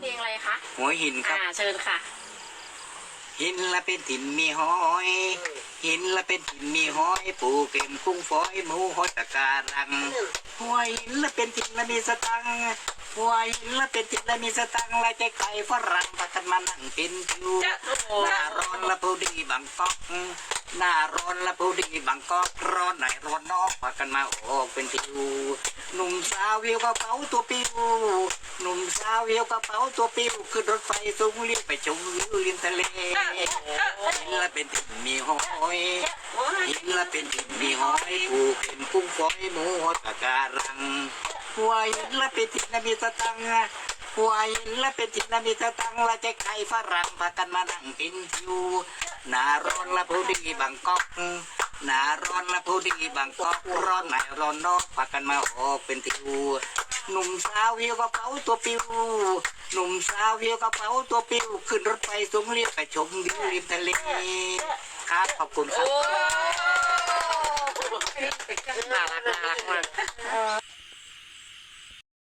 เพลงอะไรคะหัวหินครับ อ่าเชิญค่ะ หินละเป็นถิ่นมีหอย หินละเป็นถิ่นมีหอย ปูเก็มกุ้งฝอยหมูหอยตะการัง หัวหินละเป็นถิ่นละมีสตังค์หัวหินละเป็นถิ่นละมีสตังค์ละใจไก่ฝรั่งพากันมานั่งกินคิวจะโอ้โห หน้าร้อนละผู้ดีบางกอก หน้าร้อนและผู้ดีบางกอกร้อนไหนร้อนนอกพากันมาออกเป็นทิวหนุ่มสาววิวกระเป๋าตัวปิวหนุ่มสาววิวกระเป๋าตัวปิวขึ้นรถไฟสูงเรียบไปชมวิวริมทะเลหินละเป็นถิ่นมีหอยหินละเป็นถิ่นมีหอยปูกเข็มกุ้งฝอยหมูหอยปาการังหัวหินละเป็นถิ่นมีสตังค์หัวหินละเป็นถิ่นมีสตังค์ละใจไข่ฝรั่งพากันมานั่งกินทิวห น้าร้อนละผู้ดีบางกอกหน้าร้อนละผู้ดีบางกอกร้อนไหนร้อนนอกพากันมาออกเป็นทิวหนุ่มสาวหิวกระเป๋าตัวปิวหนุ่มสาวหิวกระเป๋าตัวปิวขึ้นรถไฟสูงเรียบไปชมวิวริมทะเลครับขอบคุณครับน่ารักน่ารักมาก